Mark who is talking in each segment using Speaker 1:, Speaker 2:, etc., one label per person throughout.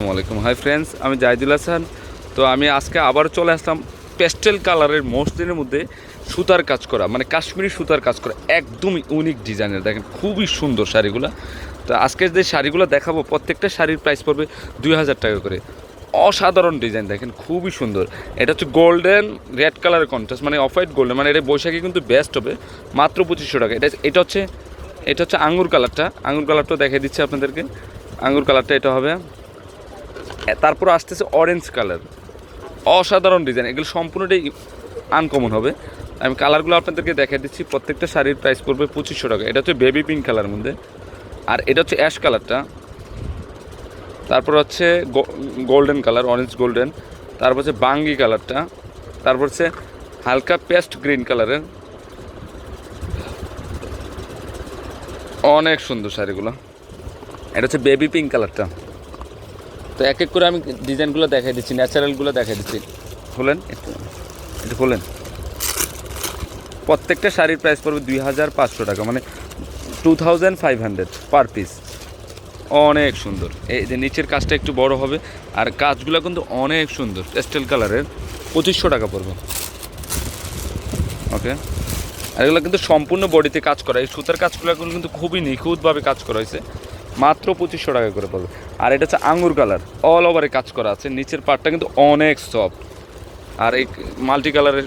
Speaker 1: আসসালামু আলাইকুম। Hi friends আমি জাহিদুল হাসান। তো আমি আজকে আবার চলে আসলাম পেস্টেল কালারের মসলিনের মধ্যে সুতার কাজ করা মানে কাশ্মীরি সুতার কাজ করা। একদমই ইউনিক ডিজাইনের দেখেন খুবই সুন্দর শাড়িগুলো। তো আজকে যে শাড়িগুলো দেখাবো, প্রত্যেকটা শাড়ির প্রাইস পড়বে দুই হাজার টাকা করে। অসাধারণ ডিজাইন দেখেন খুবই সুন্দর। এটা হচ্ছে গোল্ডেন রেড কালারের কন্ট্রাস্ট মানে অফ হোয়াইট গোল্ডেন মানে এটা বৈশাখী কিন্তু বেস্ট হবে, মাত্র পঁচিশশো টাকা। এটা এটা হচ্ছে এটা হচ্ছে আঙ্গুর কালারটা আঙ্গুর কালারটা দেখে দিচ্ছি আপনাদেরকে। আঙ্গুর কালারটা এটা হবে তারপর আসতেছে অরেঞ্জ কালার অসাধারণ ডিজাইন এগুলো সম্পূর্ণটাই আনকমন হবে। আমি কালারগুলো আপনাদেরকে দেখে দিচ্ছি, প্রত্যেকটা শাড়ির প্রাইস পড়বে পঁচিশশো টাকা। এটা হচ্ছে বেবি পিঙ্ক কালার মধ্যে। আর এটা হচ্ছে অ্যাশ কালারটা তারপর হচ্ছে গোল্ডেন কালার অরেঞ্জ গোল্ডেন তারপর হচ্ছে বাঙ্গি কালারটা তারপর হচ্ছে হালকা পেস্ট গ্রিন কালারের অনেক সুন্দর শাড়িগুলো। এটা হচ্ছে বেবি পিঙ্ক কালারটা তো এক এক করে আমি ডিজাইনগুলো দেখাই দিচ্ছি, ন্যাচারালগুলো দেখাই দিচ্ছি। খুলেন? একটু একটু খুলেন। প্রত্যেকটা শাড়ির প্রাইস পড়বে দুই হাজার পাঁচশো টাকা মানে two thousand five hundred per piece অনেক সুন্দর। এই যে নিচের কাজটা একটু বড় হবে, আর কাজগুলো কিন্তু অনেক সুন্দর। স্টেল কালারের, পঁচিশশো টাকা পড়বে। ওকে আর এগুলো কিন্তু সম্পূর্ণ বডিতে কাজ করা এই সুতার কাজগুলো কিন্তু খুবই নিখুঁতভাবে কাজ করা হয়েছে। মাত্র পঁচিশশো টাকা করে পড়বে আর এটা হচ্ছে আঙ্গুর কালার। অল ওভারে কাজ করা আছে। নিচের পার্টটা কিন্তু অনেক সফট আর এই মাল্টি কালারের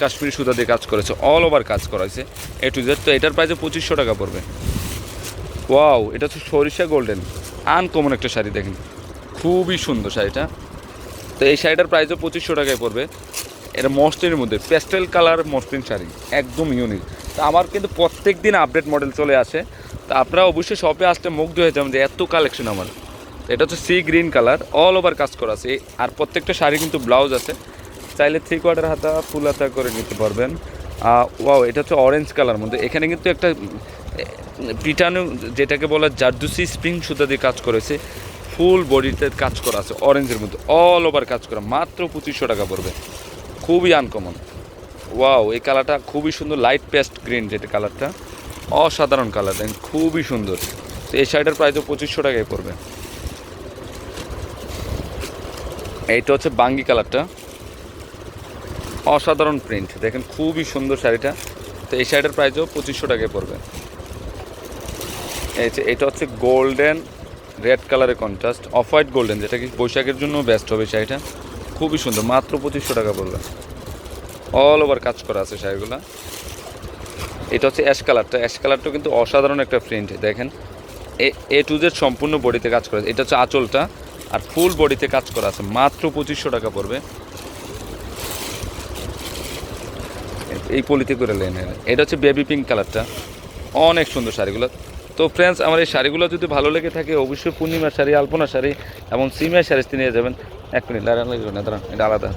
Speaker 1: কাশ্মীরি সুতা দিয়ে কাজ করেছে। অল ওভার কাজ করা হয়েছে। এ টু জেড তো এটার প্রাইসে পঁচিশশো টাকা পড়বে। ওয়াও এটা হচ্ছে সরিষা গোল্ডেন আনকমন একটা শাড়ি, দেখেন। খুবই সুন্দর শাড়িটা। তো এই শাড়িটার প্রাইসও পঁচিশশো টাকায় পড়বে। এটা মসলিনের মধ্যে। Pastel colour muslin sari. একদম ইউনিক তো আমার কিন্তু প্রত্যেক দিন আপডেট মডেল চলে আসে। তা আপনারা অবশ্যই শপে আসলে মুগ্ধ হয়ে যাবেন যে এত কালেকশন আমার। এটা হচ্ছে sea green colour all over কাজ করা আছে। আর প্রত্যেকটা শাড়ি কিন্তু ব্লাউজ আছে। চাইলে থ্রি কোয়ার্টার হাতা ফুল হাতা করে নিতে পারবেন। ওয়াও এটা হচ্ছে অরেঞ্জ কালার মধ্যে। এখানে কিন্তু একটা পিটানো, যেটাকে বলা জারদুসি স্প্রিং সুতা দিয়ে কাজ করেছে ফুল বডিতে কাজ করা আছে অরেঞ্জের মধ্যে। অল ওভার কাজ করা। মাত্র পঁচিশশো টাকা পড়বে। খুবই আনকমন ওয়াও এই কালারটা খুবই সুন্দর লাইট পেস্ট গ্রিন যেটা কালারটা অসাধারণ কালার দেখেন, খুবই সুন্দর। তো এই শাড়িটার প্রাইসও পঁচিশশো টাকায় পড়বে। এইটা হচ্ছে বাঙ্গি কালারটা অসাধারণ প্রিন্ট দেখেন, খুবই সুন্দর শাড়িটা। তো এই শাড়িটার প্রাইসও পঁচিশশো টাকায় পড়বে। এই যে, এটা হচ্ছে গোল্ডেন রেড কালারের কন্ট্রাস্ট অফ হোয়াইট গোল্ডেন যেটা কি বৈশাখের জন্য বেস্ট হবে শাড়িটা। খুবই সুন্দর, মাত্র পঁচিশশো টাকা পড়বে। অল ওভার কাজ করা আছে শাড়িগুলো। এটা হচ্ছে অ্যাশ কালারটা অ্যাশ কালারটা কিন্তু অসাধারণ একটা প্রিন্ট দেখেন। এ টু জেড সম্পূর্ণ বডিতে কাজ করা এটা হচ্ছে আঁচলটা, আর ফুল বডিতে কাজ করা আছে। মাত্র পঁচিশশো টাকা পড়বে। এই পলিতে করে লেন এটা হচ্ছে বেবি পিঙ্ক কালারটা অনেক সুন্দর শাড়িগুলো। তো ফ্রেন্ডস আমার এই শাড়িগুলো যদি ভালো লেগে থাকে, অবশ্যই পূর্ণিমার শাড়ি আলপনা শাড়ি এবং সিমিয়ার শাড়ি নিয়ে যাবেন। এক মিনিট লাগবে না দাঁড়ান, এটা আলাদা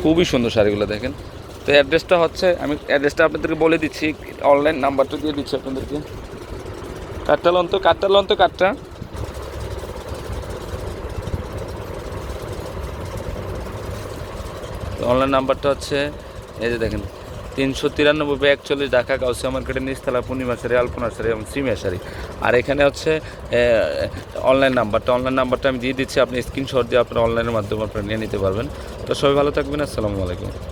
Speaker 1: খুবই সুন্দর শাড়িগুলো দেখেন। তো অ্যাড্রেসটা হচ্ছে, আমি অ্যাড্রেসটা আপনাদেরকে বলে দিচ্ছি অনলাইন নাম্বারটা দিয়ে দিচ্ছি আপনাদেরকে। কাঠটা লন তো কাঠটা লন তো অনলাইন নাম্বারটা হচ্ছে, এই যে দেখেন তিনশো তিরানব্বই একচল্লিশ ঢাকা গাউসিয়া মার্কেটের নিচতলা পূর্ণিমা সারি আলপনা সারি এবং সিমিয়া শাড়ি আর এখানে হচ্ছে অনলাইন নাম্বারটা অনলাইন নাম্বারটা আমি দিয়ে দিচ্ছি, আপনি স্ক্রিনশট দিয়ে আপনার অনলাইনের মাধ্যমে আপনারা নিয়ে নিতে পারবেন। তো সবাই ভালো থাকবেন, আসসালামু আলাইকুম।